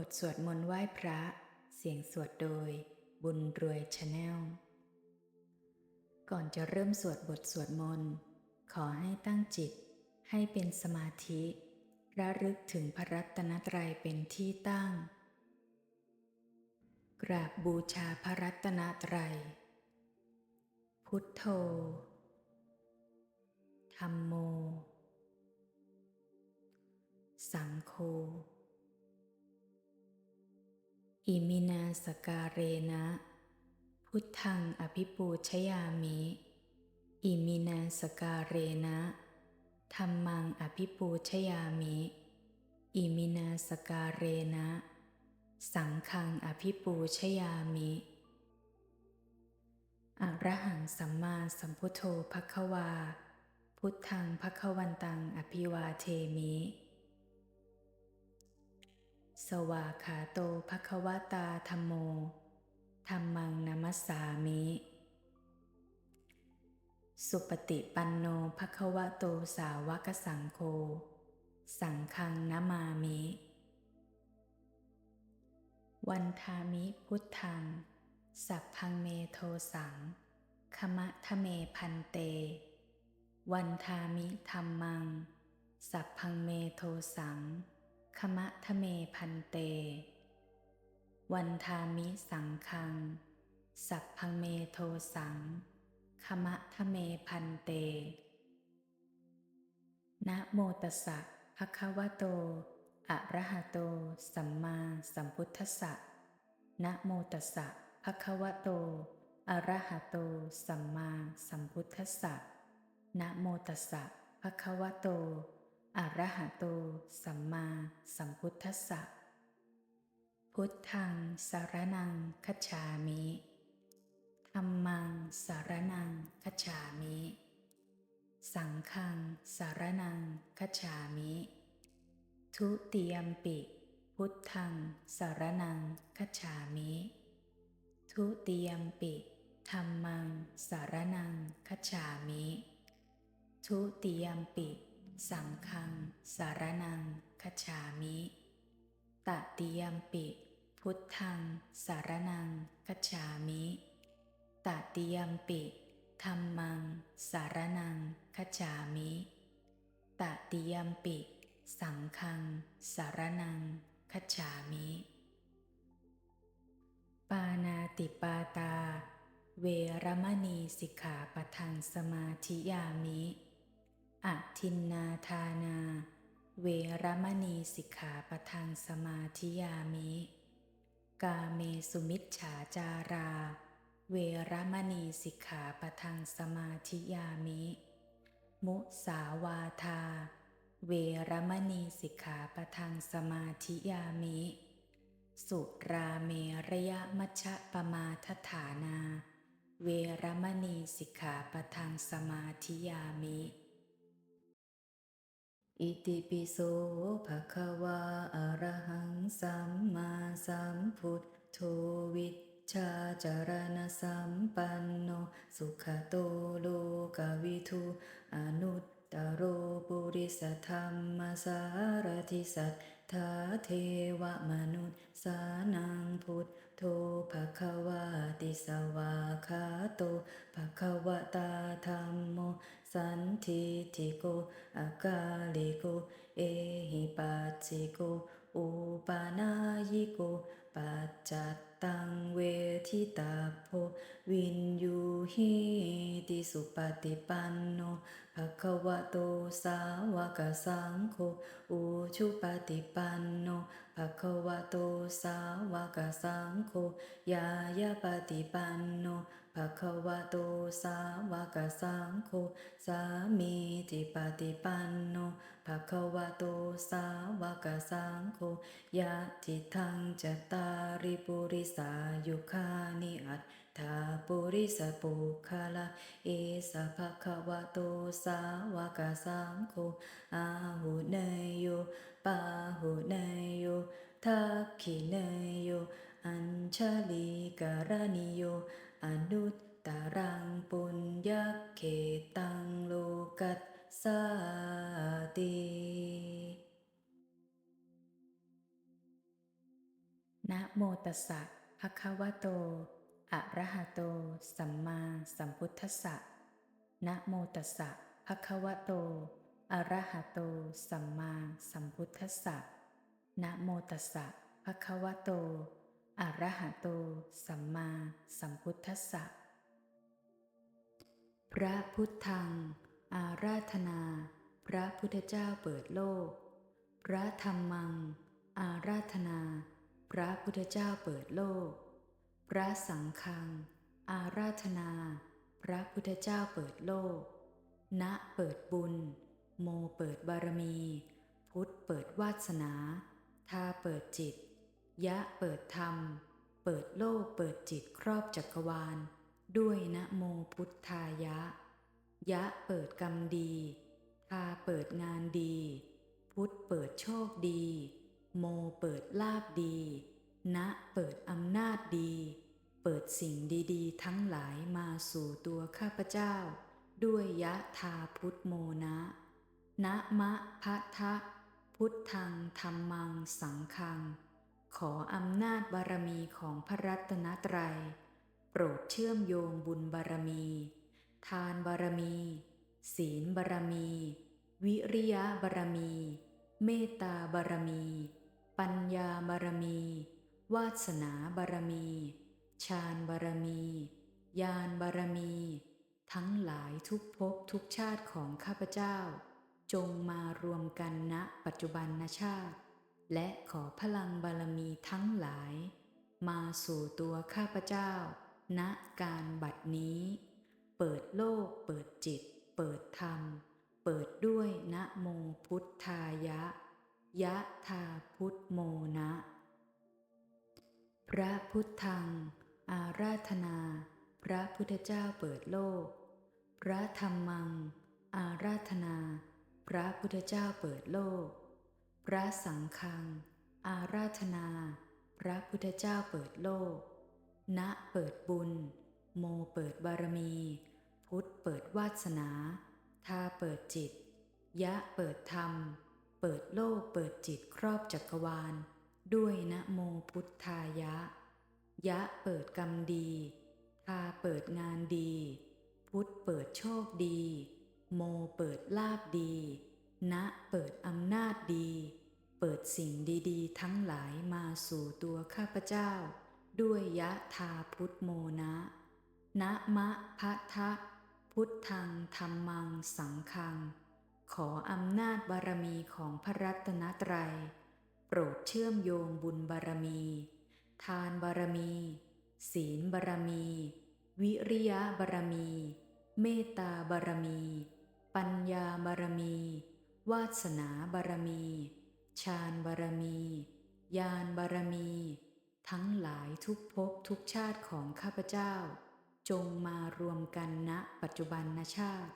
บทสวดมนต์ไหว้พระ เสียงสวดโดยบุญรวยชาแนล ก่อนจะเริ่มสวดบทสวดมนต์ ขอให้ตั้งจิตให้เป็นสมาธิระลึกถึงพระรัตนตรัยเป็นที่ตั้ง กราบบูชาพระรัตนตรัย พุทโธ ธรรมโม สังโฆ อิมินาสการเรนะ พุทธังอภิปูชยามิ อิมินาสการเรนะธรรมังอภิปูชยามิ อิมินาสการเรนะ สังฆังอภิปูชยามิอระหังสัมมาสัมพุทโธภควา พุทธังภควันตังอภิวาเทมิ สวาขาโตภควตาธรรมโมธรรมังนัมัสสามิ สุปฏิปันโนภควโตสาวกสังโฆ สังฆังนามามิ วันทามิพุทธัง สัพพังเมโทสังขมะทะเมพันเต วันทามิธรรมัง สัพพังเมโทสัง ขมะทะเมพันเต วันทามิสังคัง สัพพังเมโทสังขมะทะเมพันเต นะโมตัสสะภะคะวะโต อะระหะโต สัมมาสัมพุทธัสสะ นะโมตัสสะภะคะวะโต อะระหะโต สัมมาสัมพุทธัสสะ นะโมตัสสะภะคะวะโต อระหะโต สัมมาสัมพุทธัสสะ พุทธังสารนังคัจฉามิธรรมังสารนังคัจฉามิ สังฆังสารนังคัจฉามิ ทุติยมปิ พุทธังสารนังคัจฉามิ ทุติยมปิธรรมังสารนังคัจฉามิ ทุติยมปิ สังฆัง สารนังคัจฉามิตติยมปิ พุทธัง สารนังคัจฉามิตติยมปิธรรมัง สารนังคัจฉามิตติยมปิ สังฆัง สารนังคัจฉามิ ปานาติปาตา เวรมณีสิกขาปทังสมาธิยามิ อทินนาทานา เวรมณีสิกขาปทังสมาธิยามิ กาเมสุมิจฉาจารา เวรมณีสิกขาปทังสมาธิยามิ มุสาวาทา เวรมณีสิกขาปทังสมาธิยามิ สุราเมระยะมัชฌะปมาทฐานา เวรมณีสิกขาปทังสมาธิยามิ อิติปิโสภะคะวาอะระหังสัมมาสัมพุทโธวิชชาจารณสัมปันโน สุขโตโลกวิทูอนุตตโรปุริสธรรมสารทิสัทธาเทวมนุษย์สานังพุทโธภคะวาติสวาคาโตภะคะวะตาธรรมโม สันทิติโกอากาลิโก เอหิปัสสิโก อุปานายิโก ปัจจัตตังเวทิตาโพวินยูหิติสุปฏิปันโนภะคะวะโตสาวกสังโฆ อุชุปฏิปันโนภะคะวะโตสาวกสังโฆ ยายาปฏิปันโน ภะคะวะโตสาวกสังโฆสามีจิปฏิปันโนภะคะวะโตสาวกสังโฆยะทิทังจตาริปุริสายุคานิอัตถาปุริสปุคละเอสะภะคะวะโตสาวกสังโฆอาหุเนยโยปาหุเนยโยทักขิเนยโยอัญชลีการณิโย อนุตตรังปุญญเขตังโลกัสสาตินะโมตัสสะภะคะวะโต อะระหะโต สัมมาสัมพุทธัสสะนะโมตัสสะภะคะวะโต อะระหะโต สัมมาสัมพุทธัสสะนะโมตัสสะภะคะวะโต อระหะโต สัมมาสัมพุทธัสสะ พระพุทธัง อาราธนา พระพุทธเจ้าเปิดโลก พระธรรมัง อาราธนา พระพุทธเจ้าเปิดโลก พระสังฆัง อาราธนา พระพุทธเจ้าเปิดโลก ณ เปิดบุญ โมเปิดบารมี พุทธเปิดวาสนา ทาเปิดจิต ยะเปิดธรรม เปิดโลกเปิดจิตครอบจักรวาล ด้วยนะโมพุทธายะ ยะเปิดกรรมดีทาเปิดงานดี พุทธเปิดโชคดี โมเปิดลาบดี นะเปิดอำนาจดี เปิดสิ่งดีๆ ทั้งหลายมาสู่ตัวข้าพเจ้า ด้วยยะทาพุทธโมนะนะมะพะทะพุทธังธรรมังสังฆัง ขออำนาจบารมีของพระรัตนตรัย โปรดเชื่อมโยงบุญบารมี ทานบารมี ศีลบารมี วิริยะบารมี เมตตาบารมี ปัญญาบารมี วาสนาบารมี ฌานบารมีญาณบารมี ทั้งหลายทุกภพทุกชาติของข้าพเจ้า จงมารวมกันณปัจจุบันชาติ และขอพลังบารมีทั้งหลาย มาสู่ตัวข้าพเจ้า ณการบัดนี้ เปิดโลกเปิดจิต เปิดธรรม เปิดด้วยนะโมพุทธายะ ยะธาพุทโมนะ พระพุทธัง อาราธนา พระพุทธเจ้าเปิดโลก พระธรรมัง อาราธนา พระพุทธเจ้าเปิดโลก พระสังฆัง อาราธนา พระพุทธเจ้าเปิดโลก ณเปิดบุญ โมเปิดบารมี พุทธเปิดวาสนาทาเปิดจิต ยะเปิดธรรม เปิดโลกเปิดจิตครอบจักรวาล ด้วยนะโมพุทธายะ ยะเปิดกรรมดีทาเปิดงานดี พุทธเปิดโชคดี โมเปิดลาบดีนะเปิดอำนาจดี เปิดสิ่งดีๆ ทั้งหลายมาสู่ตัวข้าพเจ้า ด้วยยะทาพุทธโมนะนะมะพะทะ พุทธังธรรมังสังฆัง ขออำนาจบารมีของพระรัตนตรัย โปรดเชื่อมโยงบุญบารมี ทานบารมี ศีลบารมี วิริยะบารมี เมตตาบารมี ปัญญาบารมี วาสนาบารมี ฌานบารมี ญาณบารมี ทั้งหลายทุกภพทุกชาติของข้าพเจ้า จงมารวมกันณปัจจุบันชาติ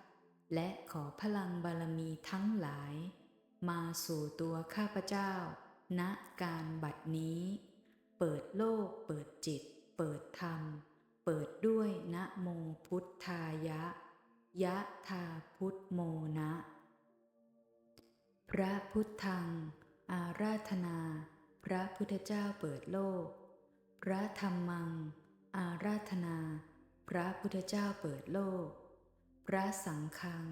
และขอพลังบารมีทั้งหลาย มาสู่ตัวข้าพเจ้า ณการบัดนี้ เปิดโลก เปิดจิต เปิดธรรม เปิดด้วยนะโมพุทธายะ ยะธาพุทธโมนะ พระพุทธัง อาราธนา พระพุทธเจ้าเปิดโลก พระธรรมัง อาราธนา พระพุทธเจ้าเปิดโลก พระสังฆัง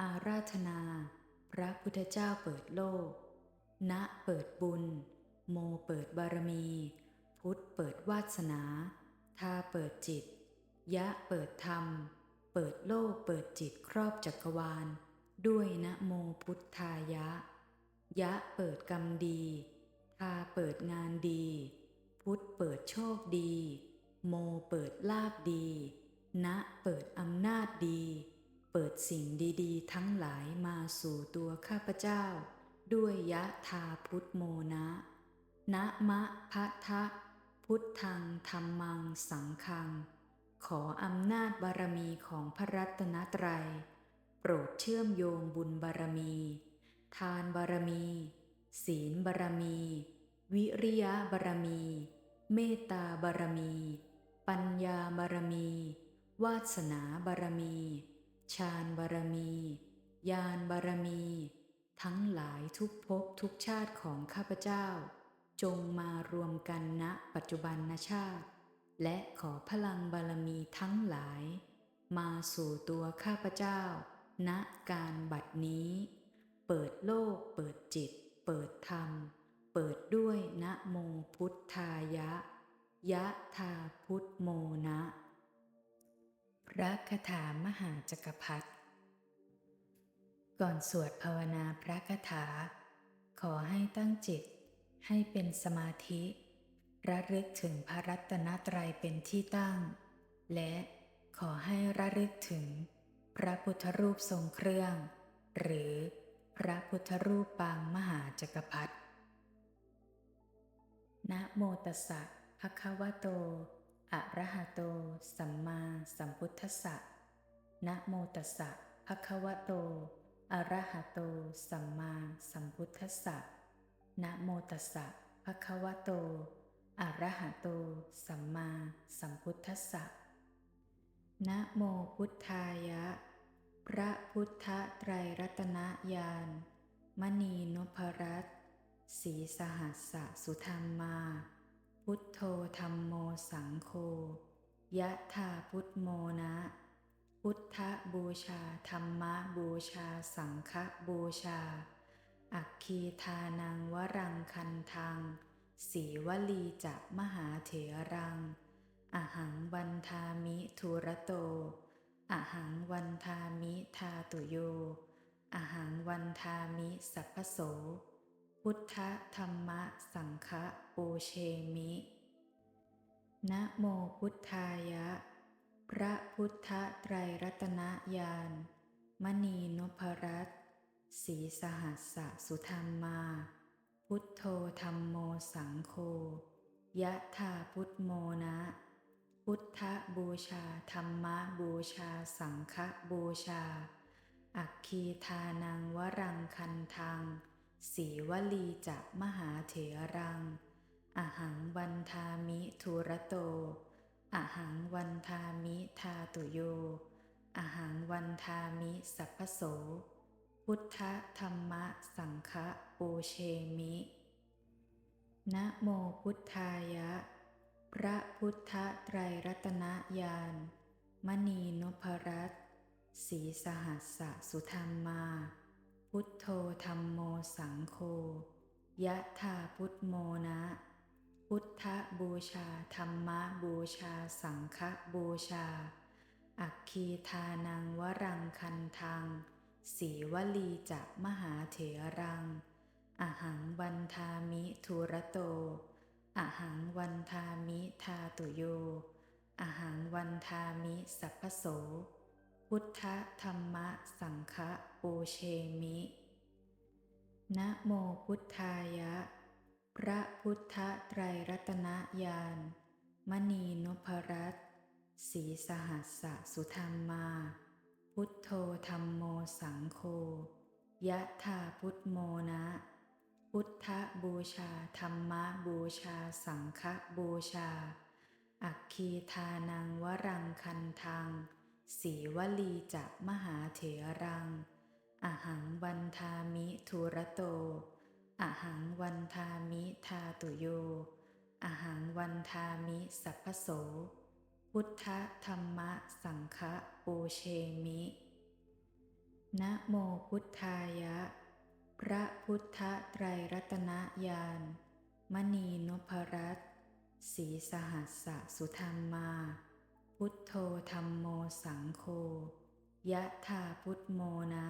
อาราธนา พระพุทธเจ้าเปิดโลก ณเปิดบุญ โมเปิดบารมี พุทธเปิดวาสนาทาเปิดจิต ยะเปิดธรรม เปิดโลกเปิดจิตครอบจักรวาล ด้วยนะโมพุทธายะ ยะเปิดกรรมดีทาเปิดงานดี พุทธเปิดโชคดี โมเปิดลาบดี นะเปิดอำนาจดี เปิดสิ่งดีๆ ทั้งหลายมาสู่ตัวข้าพเจ้า ด้วยยะทาพุทธโมนะ นะมะพะทะ พุทธังธรรมังสังฆัง ขออำนาจบารมีของพระรัตนตรัย โปรดเชื่อมโยงบุญบารมี ทานบารมี ศีลบารมี วิริยะบารมี เมตตาบารมี ปัญญาบารมี วาสนาบารมีฌานบารมี ญาณบารมี ทั้งหลายทุกภพทุกชาติของข้าพเจ้า จงมารวมกันณปัจจุบันชาติ และขอพลังบารมีทั้งหลาย มาสู่ตัวข้าพเจ้า ณการบัดนี้ เปิดโลก เปิดจิต เปิดธรรม เปิดด้วยนะโมพุทธายะ ยะธาพุทโมนะ พระคาถามหาจักรพรรดิก่อนสวดภาวนาพระคาถา ขอให้ตั้งจิต ให้เป็นสมาธิ ระลึกถึงพระรัตนตรัยเป็นที่ตั้ง และขอให้ระลึกถึง พระพุทธรูปทรงเครื่อง หรือ พระพุทธรูปปางมหาจักรพรรดินะโมตัสสะภะคะวะโต อะระหะโต สัมมาสัมพุทธัสสะ นะโมตัสสะภะคะวะโต อะระหะโต สัมมาสัมพุทธัสสะ นะโมตัสสะภะคะวะโต อะระหะโต สัมมาสัมพุทธัสสะ นะโมพุทธายะ พระพุทธไตรรัตนญาณมณีนพรัตน์ศีสหัสสะสุธรรมา พุทโธธรรมโมสังโฆยะธาพุทโมนะ พุทธบูชาธรรมบูชาสังฆบูชา อัคคีทานังวรังคันทังสีวลีจะมหาเถรัง อหังวันทามิทุระโต อหังวันทามิทาตุโย อหังวันทามิสัพพโส พุทธธรรมสังฆปูเชมิ นะโมพุทธายะ พระพุทธไตรรัตนญาณ มณีนพรัตน์ศรีสหัสสะสุธรรมา พุทโธธรรมโมสังโฆยะธาพุทโมนะ พุทธบูชา ธรรมบูชา สังฆบูชา อัคคีทานังวรังคันทัง สีวลีจะมหาเถรัง อหังวันทามิทุระโต อหังวันทามิทาตุโย อหังวันทามิสัพพโส พุทธธรรมสังฆปูเชมิ นะโมพุทธายะ พระพุทธไตรรัตนญาณมณีนพรัตน์ศีสหัสสะสุธรรมมา พุทโธธรรมโมสังโฆยะธาพุทโมนะ พุทธบูชาธรรมบูชาสังฆบูชา อัคคีทานังวรังคันทังสีวลีจะมหาเถรัง อหังวันทามิทุระโต อาหังวันทามิทาตุโยอาหังวันทามิสัพพโส พุทธธรรมะสังฆปูเชมิ นะโมพุทธายะ พระพุทธไตรรัตนญาณ มณีนพรัตน์สีสหัสสะสุธรรมา พุทโธธรรมโมสังโฆยะธาพุทโมนะ พุทธบูชา ธรรมบูชา สังฆบูชา อัคคีทานังวรังคันทัง สีวลีจะมหาเถรัง อหังวันทามิทุระโต อหังวันทามิทาตุโย อหังวันทามิสัพพโส พุทธธรรมสังฆปูเชมิ นะโมพุทธายะ พระพุทธไตรรัตนญาณมณีนพรัตน์ศรีสหัสสะสุธรรมา พุทโธธรรมโมสังโฆยะธาพุทโมนะ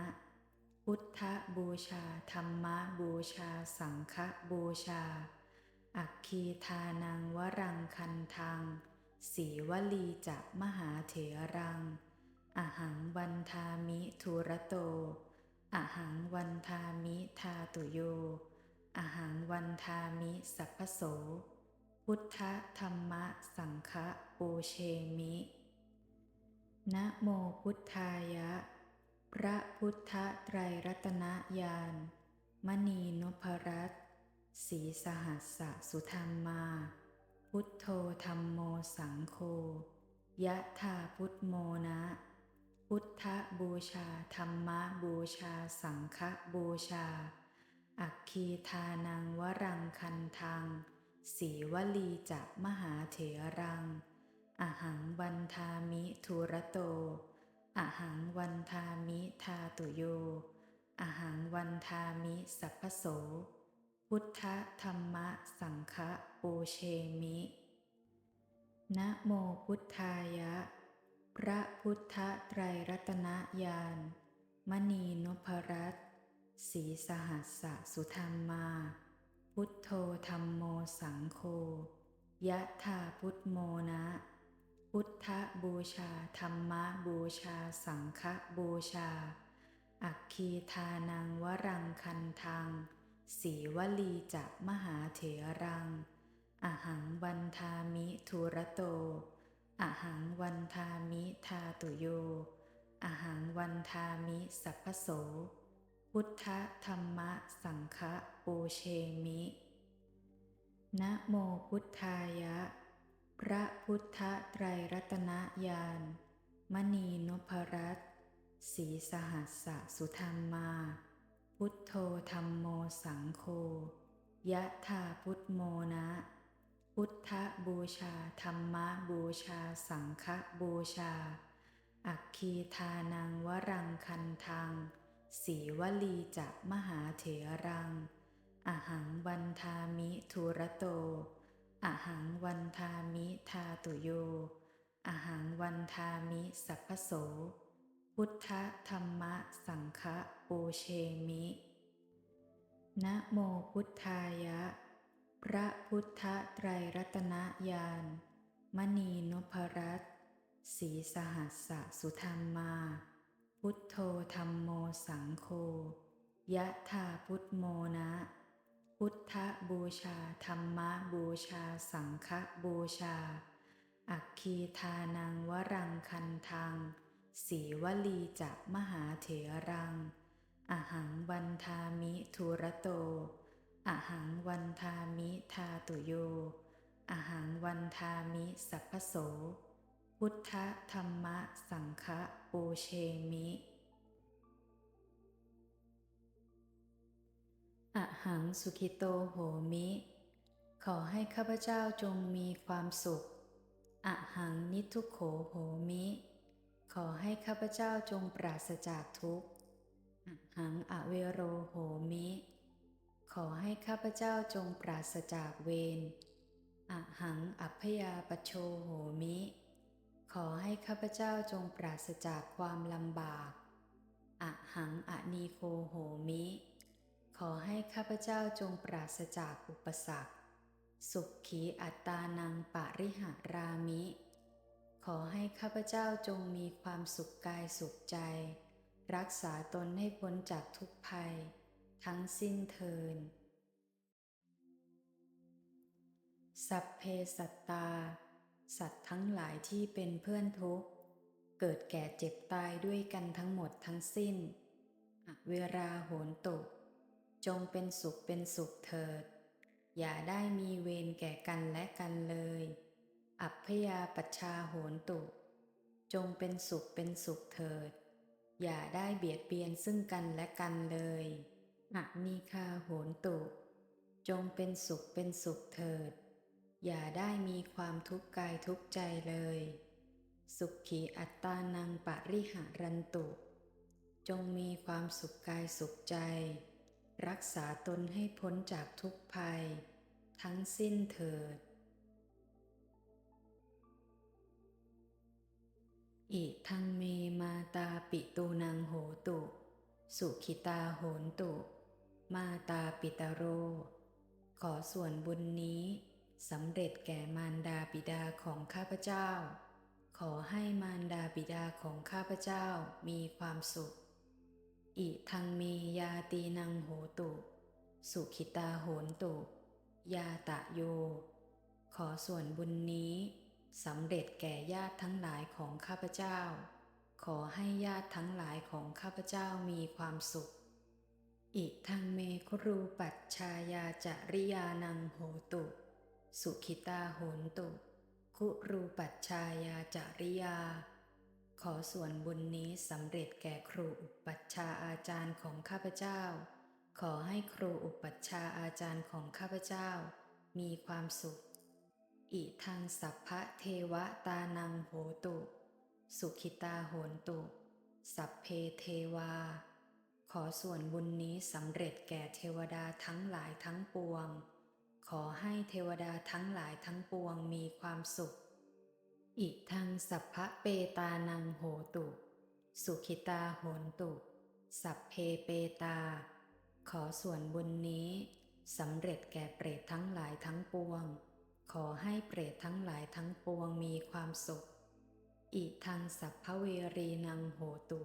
พุทธบูชาธรรมบูชาสังฆบูชา อัคคีทานังวรังคันทังสีวลีจะมหาเถรัง อหังวันทามิทุระโต อหังวันทามิทาตุโยอหังวันทามิสัพพโส พุทธธรรมสังฆปูเชมิ นะโมพุทธายะ พระพุทธไตรรัตนญาณ มณีนพรัตน์ศรีสหัสสะสุธรรมา พุทโธธรรมโมสังโฆยะธาพุทโมนะ พุทธบูชา ธรรมบูชา สังฆบูชา อัคคีทานังวรังคันทังสีวลีจะมหาเถรัง อหังวันทามิทุระโต อหังวันทามิทาตุโย อหังวันทามิสัพพโส พุทธธรรมสังฆปูเชมิ นะโมพุทธายะ พระพุทธไตรรัตนญาณมณีนพรัตน์สีสหัสสะสุธรรมา พุทโธธรรมโมสังโฆยะธาพุทโมนะ พุทธบูชาธรรมบูชาสังฆบูชา อัคคีทานังวรังคันทัง สีวลีจะมหาเถรัง อหังวันทามิทุระโต อหังวันทามิทาตุโยอหังวันทามิสัพพโส พุทธธรรมสังฆปูเชมิ นะโมพุทธายะ พระพุทธไตรรัตนญาณ มณีนพรัตน์สีสหัสสะสุธรรมา พุทโธธรรมโมสังโฆยะธาพุทโมนะ พุทธบูชา ธรรมบูชา สังฆบูชา อัคคีทานังวรังคันทัง สีวลีจะมหาเถรัง อหังวันทามิทุระโต อหังวันทามิทาตุโย อหังวันทามิสัพพโส พุทธธรรมสังฆปูเชมิ นะโมพุทธายะ พระพุทธไตรรัตนญาณมณีนพรัตน์สีสหัสสะสุธรรมา พุทโธธรรมโมสังโฆยะธาพุทโมนะ พุทธบูชาธรรมบูชาสังฆบูชา อัคคีทานังวรังคันทังสีวลีจะมหาเถรัง อหังวันทามิทุระโต อหังวันทามิทาตุโย อหังวันทามิสัพพโส พุทธธรรมะสังฆปูเชมิ อหังสุขิโตโหมิ ขอให้ข้าพเจ้าจงมีความสุข อหังนิทุโขโหมิ ขอให้ข้าพเจ้าจงปราศจากทุกข์ อหังอเวโรโหมิ ขอให้ข้าพเจ้าจงปราศจากเวรอหังอัพยาปโชโหมิ ขอให้ข้าพเจ้าจงปราศจากความลำบากอหังอนีโคโหมิ ขอให้ข้าพเจ้าจงปราศจากอุปสรรค สุขขีอัตตานังปาริหารามิ ขอให้ข้าพเจ้าจงมีความสุขกายสุขใจ รักษาตนให้พ้นจากทุกภัย ทั้งสิ้นเทิน สัพเพสัตตา สัตว์ทั้งหลายที่เป็นเพื่อนทุกข์ เกิดแก่เจ็บตายด้วยกันทั้งหมดทั้งสิ้น อเวราโหนตุจงเป็นสุขเป็นสุขเถิด อย่าได้มีเวรแก่กันและกันเลย อัพยาปัชชาโหนตุ จงเป็นสุขเป็นสุขเถิด อย่าได้เบียดเบียนซึ่งกันและกันเลย อนีคาโหนตุ จงเป็นสุขเป็นสุขเถิด อย่าได้มีความทุกข์กายทุกข์ใจเลย สุขขีอัตตานังปริหารันตุ จงมีความสุขกายสุขใจ รักษาตนให้พ้นจากทุกภัย ทั้งสิ้นเถิด อิทังเมมาตาปิตูนังโหตุ สุขิตาโหนตุ มาตาปิตาโร ขอส่วนบุญนี้สำเร็จแก่มารดาบิดาของข้าพเจ้า ขอให้มารดาบิดาของข้าพเจ้ามีความสุข อิทังเมยาตีนังโหตุ สุขิตาโหนตุ ยาตะโย ขอส่วนบุญนี้สำเร็จแก่ญาติทั้งหลายของข้าพเจ้า ขอให้ญาติทั้งหลายของข้าพเจ้ามีความสุข อิทังเมครูปัจชายาจริยานังโหตุ สุขิตาโหนตุ คุรูปัจชายาจริยา ขอส่วนบุญนี้สำเร็จแก่ครูอุปัชฌาอาจารย์ของข้าพเจ้า ขอให้ครูอุปัชฌาอาจารย์ของข้าพเจ้า มีความสุขอิทังสัพพะเทวตานังโหตุ สุขิตาโหนตุ สัพเพเทวา ขอส่วนบุญนี้สำเร็จแก่เทวดาทั้งหลายทั้งปวง ขอให้เทวดาทั้งหลายทั้งปวงมีความสุข อิทังสัพพะเปตานังโหตุ สุขิตาโหนตุ สัพเพเปตา ขอส่วนบุญนี้สำเร็จแก่เปรตทั้งหลายทั้งปวง ขอให้เปรตทั้งหลายทั้งปวงมีความสุข อิทังสัพพเวรีนังโหตุ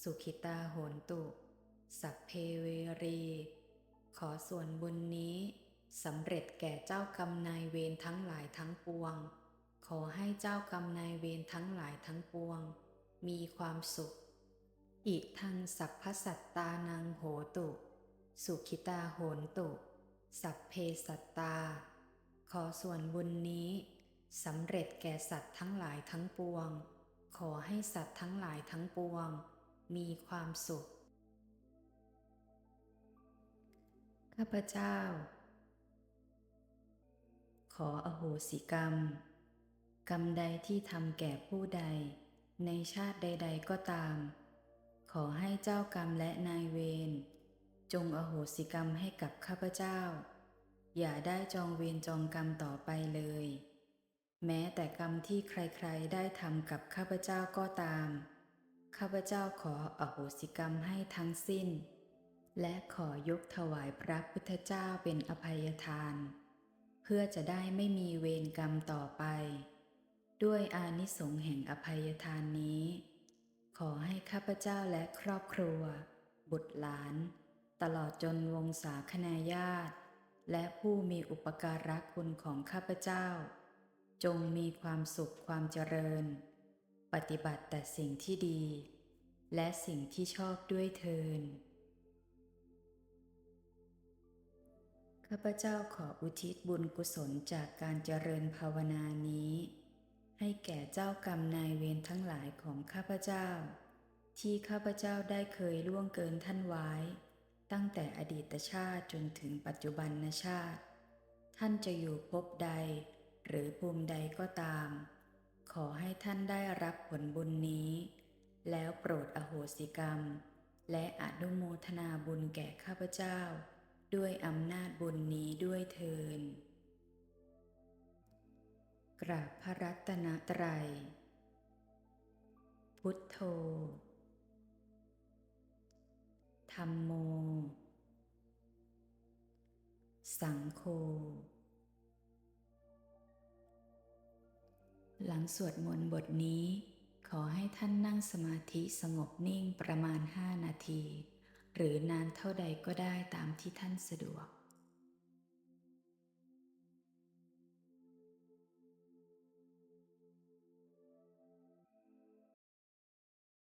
สุขิตาโหนตุ สัพเพเวรี ขอส่วนบุญนี้สำเร็จแก่เจ้ากรรมนายเวรทั้งหลายทั้งปวง ขอให้เจ้ากรรมนายเวรทั้งหลายทั้งปวง มีความสุขอิทังสัพพสัตตานังโหตุ สุขิตาโหนตุ สัพเพสัตตา ขอส่วนบุญนี้สำเร็จแก่สัตว์ทั้งหลายทั้งปวง ขอให้สัตว์ทั้งหลายทั้งปวง มีความสุข ข้าพเจ้า ขออโหสิกรรม กรรมใดที่ทำแก่ผู้ใด ในชาติใด ๆก็ตาม ขอให้เจ้ากรรมและนายเวรจงอโหสิกรรมให้กับข้าพเจ้า อย่าได้จองเวรจองกรรมต่อไปเลย แม้แต่กรรมที่ใครๆได้ทำกับข้าพเจ้าก็ตาม ข้าพเจ้าขออโหสิกรรมให้ทั้งสิ้น และขอยกถวายพระพุทธเจ้าเป็นอภัยทาน เพื่อจะได้ไม่มีเวรกรรมต่อไป ด้วยอานิสงส์แห่งอภัยทานนี้ ขอให้ข้าพเจ้าและครอบครัว บุตรหลาน ตลอดจนวงศาคณาญาติ และผู้มีอุปการะคุณของข้าพเจ้า จงมีความสุขความเจริญ ปฏิบัติแต่สิ่งที่ดี และสิ่งที่ชอบด้วยเทิน ข้าพเจ้าขออุทิศบุญกุศลจากการเจริญภาวนานี้ ให้แก่เจ้ากรรมนายเวรทั้งหลายของข้าพเจ้า ที่ข้าพเจ้าได้เคยล่วงเกินท่านไว้ ตั้งแต่อดีตชาติจนถึงปัจจุบันชาติ ท่านจะอยู่ภพใด หรือภูมิใดก็ตาม ขอให้ท่านได้รับผลบุญนี้ แล้วโปรดอโหสิกรรม และอนุโมทนาบุญแก่ข้าพเจ้า ด้วยอำนาจบุญนี้ด้วยเทินกราบพระรัตนตรัย พุทโธ ธรรมโม สังโฆ หลังสวดมนต์บทนี้ ขอให้ท่านนั่งสมาธิสงบนิ่งประมาณ5นาที หรือนานเท่าใดก็ได้ตามที่ท่านสะดวก